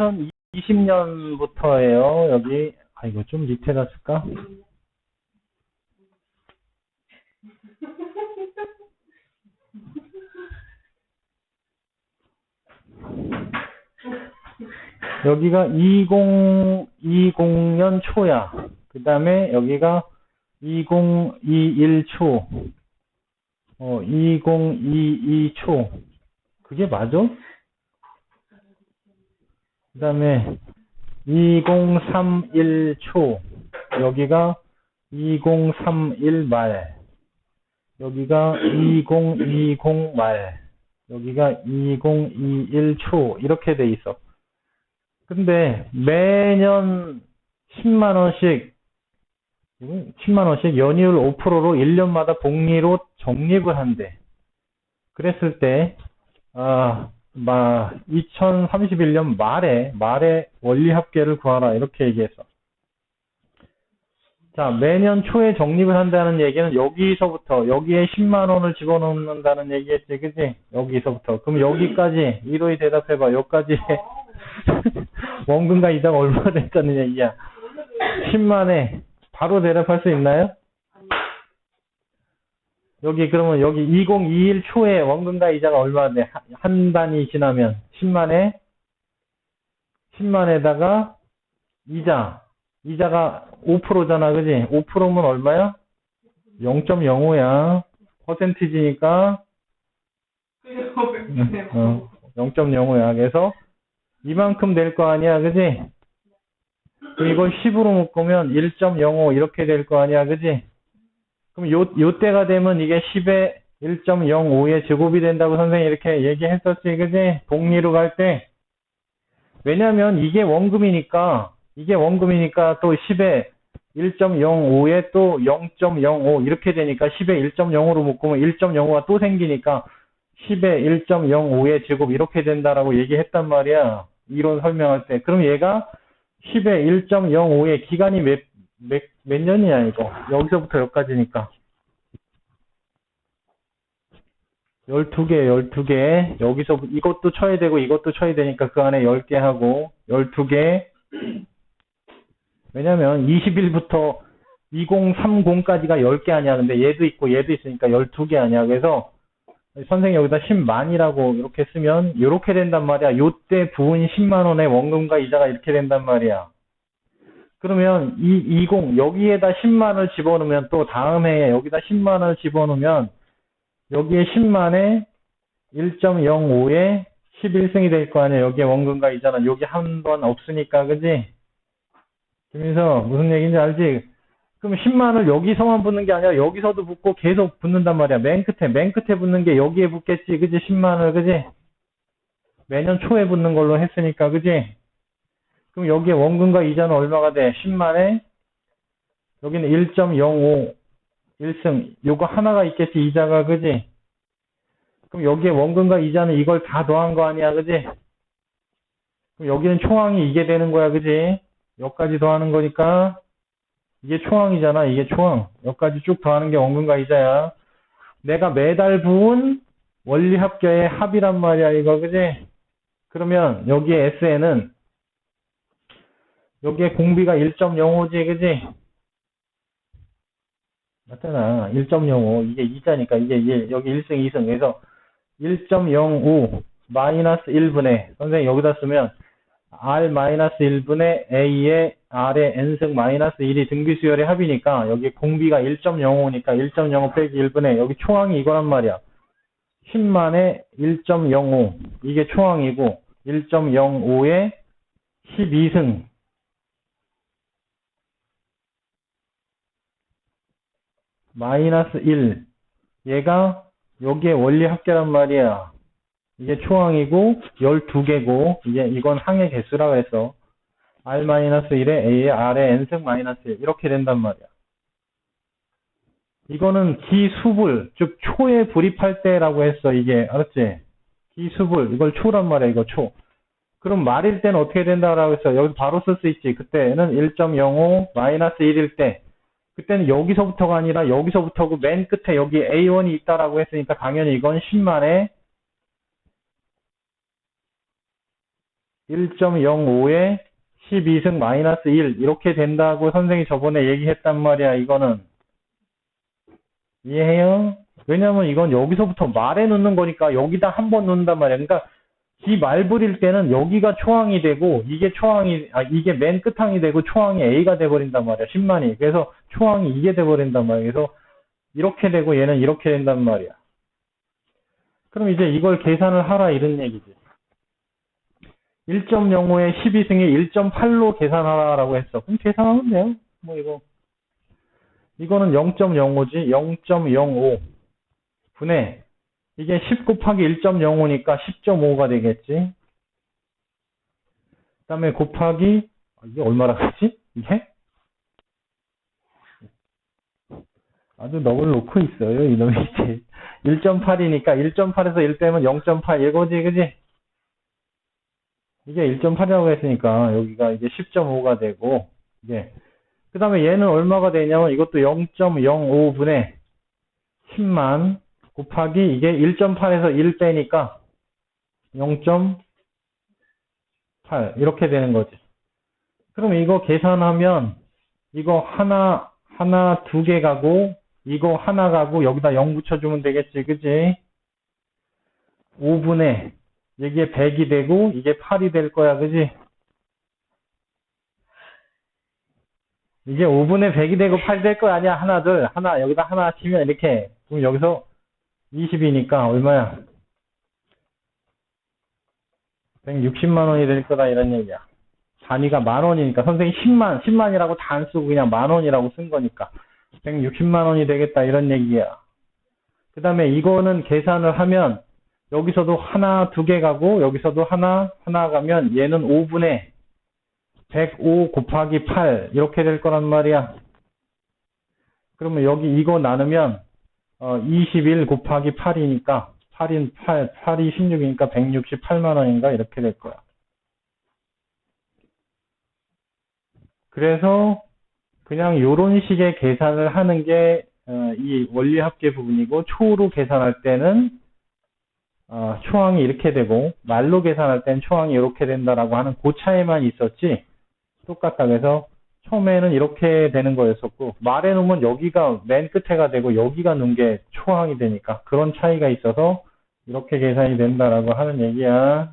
2020년부터예요. 여기 아 이거 좀 밑에다 쓸까? 여기가 2020년 초야. 그 다음에 여기가 2021 초. 어, 2022 초. 그게 맞아? 그 다음에 2031 초. 여기가 2031 말. 여기가 2020 말. 여기가 2021 초. 이렇게 돼 있어. 근데 매년 10만 원씩 10만 원씩 연이율 5%로 1년마다 복리로 적립을 한대. 그랬을 때 아, 마 2031년 말에 말에 원리 합계를 구하라 이렇게 얘기했어. 자, 매년 초에 적립을 한다는 얘기는 여기서부터 여기에 10만 원을 집어넣는다는 얘기겠지, 그지? 여기서부터. 그럼 여기까지 이로이 대답해봐. 여기까지 원금과 이자가 얼마 됐다는 얘기야. 10만에 바로 대답할 수 있나요? 여기 그러면 여기 2021 초에 원금과 이자가 얼마 돼? 한- 한 단위 지나면 10만에 10만에다가 이자 이자가 5%잖아 그지? 5%면 얼마야? 0.05야 퍼센티지니까 어, 0.05야 그래서 이만큼 될 거 아니야 그지? 이걸 10으로 묶으면 1.05 이렇게 될 거 아니야 그지? 그럼 요, 요 때가 되면 이게 10에 1.05의 제곱이 된다고 선생님이 이렇게 얘기했었지, 그지? 복리로 갈 때. 왜냐면 이게 원금이니까, 이게 원금이니까 또 10에 1.05에 또 0.05 이렇게 되니까 10에 1.05로 묶으면 1.05가 또 생기니까 10에 1.05의 제곱 이렇게 된다라고 얘기했단 말이야. 이론 설명할 때. 그럼 얘가 10에 1.05의 기간이 몇, 몇, 몇 년이야, 이거? 여기서부터 여기까지니까. 12개, 12개. 여기서, 이것도 쳐야 되고, 이것도 쳐야 되니까 그 안에 10개 하고, 12개. 왜냐면, 20일부터 2030까지가 10개 아니야. 근데 얘도 있고, 얘도 있으니까 12개 아니야. 그래서, 선생님 여기다 10만이라고 이렇게 쓰면, 이렇게 된단 말이야. 요때 부은 10만원의 원금과 이자가 이렇게 된단 말이야. 그러면 이 20 여기에다 10만을 집어넣으면 또 다음 해에 여기다 10만을 집어넣으면 여기에 10만에 1.05에 11승이 될 거 아니야. 여기에 원금과 이자는 여기 한 번 없으니까 그지? 김민서 무슨 얘기인지 알지? 그럼 10만을 여기서만 붙는 게 아니라 여기서도 붙고 계속 붙는단 말이야. 맨 끝에 맨 끝에 붙는 게 여기에 붙겠지. 그지? 10만을 그지? 매년 초에 붙는 걸로 했으니까 그지? 그럼 여기에 원금과 이자는 얼마가 돼? 10만에 여기는 1.05 1승 요거 하나가 있겠지 이자가 그지? 그럼 여기에 원금과 이자는 이걸 다 더한 거 아니야 그지? 그럼 여기는 총항이 이게 되는 거야 그지? 여기까지 더하는 거니까 이게 총항이잖아 이게 총항 여기까지 쭉 더하는 게 원금과 이자야 내가 매달 부은 원리 합계의 합이란 말이야 이거 그지? 그러면 여기에 SN은 여기에 공비가 1.05지, 그지? 맞잖아. 1.05. 이게 2자니까, 이게, 이게 여기 1승, 2승. 그래서 1.05 마이너스 1분의, 선생님 여기다 쓰면 R 마이너스 1분의 A의 R의 N승 마이너스 1이 등비수열의 합이니까, 여기 공비가 1.05니까 1.05 빼기 1분의, 여기 총항이 이거란 말이야. 10만에 1.05. 이게 총항이고, 1.05에 12승. 마이너스 1. 얘가 여기에 원리 합계란 말이야. 이게 초항이고 12개고 이게 이건 항의 개수라고 해서 r 마이너스 1에 a의 r의 n승 마이너스 1 이렇게 된단 말이야. 이거는 기수불 즉 초에 불입할 때라고 했어 이게 알았지? 기수불 이걸 초란 말이야 이거 초. 그럼 말일 때는 어떻게 된다라고 했어? 여기서 바로 쓸 수 있지. 그때는 1.05 마이너스 1일 때 그때는 여기서부터가 아니라 여기서부터고 맨 끝에 여기 A1이 있다라고 했으니까 당연히 이건 10만에 1.05에 12승 마이너스 1 이렇게 된다고 선생이 저번에 얘기했단 말이야 이거는. 이해해요? 왜냐면 이건 여기서부터 말해 놓는 거니까 여기다 한번 놓는단 말이야. 그러니까 이 말부릴 때는 여기가 초항이 되고 이게 초항이 아 이게 맨 끝항이 되고 초항이 A가 돼 버린단 말이야 10만이. 그래서 초항이 이게 돼 버린단 말이야 그래서 이렇게 되고 얘는 이렇게 된단 말이야 그럼 이제 이걸 계산을 하라 이런 얘기지 1.05에 12승에 1.8로 계산하라라고 했어. 그럼 계산하면 돼요. 뭐 이거. 이거는 0.05지. 0.05 분의 이게 10 곱하기 1.05니까 10.5가 되겠지. 그 다음에 곱하기 아, 이게 얼마라 그랬지? 이게? 아주 넋을 놓고 있어요. 이놈이 이제. 1.8이니까 1.8에서 1 빼면 0.8 이거지 그지? 이게 1.8이라고 했으니까 여기가 이제 10.5가 되고 이게 그 다음에 얘는 얼마가 되냐면 이것도 0.05분의 10만 곱하기 이게 1.8에서 1 빼니까 0.8 이렇게 되는 거지. 그럼 이거 계산하면 이거 하나 하나 두 개 가고 이거 하나 가고 여기다 0 붙여주면 되겠지 그지? 5분의 이게 100이 되고 이게 8이 될 거야 그지? 이게 5분의 100이 되고 8이 될거 아니야 하나 둘 하나 여기다 하나 치면 이렇게 그럼 여기서 20이니까 얼마야? 160만 원이 될 거다 이런 얘기야 단위가 만 원이니까 선생님 10만 10만이라고 다 안 쓰고 그냥 만 원이라고 쓴 거니까 160만 원이 되겠다 이런 얘기야 그 다음에 이거는 계산을 하면 여기서도 하나 두 개 가고 여기서도 하나 하나 가면 얘는 5분의 105 곱하기 8 이렇게 될 거란 말이야. 그러면 여기 이거 나누면 어, 21 곱하기 8이니까 8인 8, 8이 16이니까 168만 원인가 이렇게 될 거야. 그래서 그냥 이런 식의 계산을 하는 게 이 원리 합계 부분이고 초로 계산할 때는 어, 초항이 이렇게 되고 말로 계산할 땐 초항이 이렇게 된다라고 하는 그 차이만 있었지 똑같다 그래서 처음에는 이렇게 되는 거였었고 말해 놓으면 여기가 맨 끝에가 되고 여기가 놓은 게 초항이 되니까 그런 차이가 있어서 이렇게 계산이 된다라고 하는 얘기야.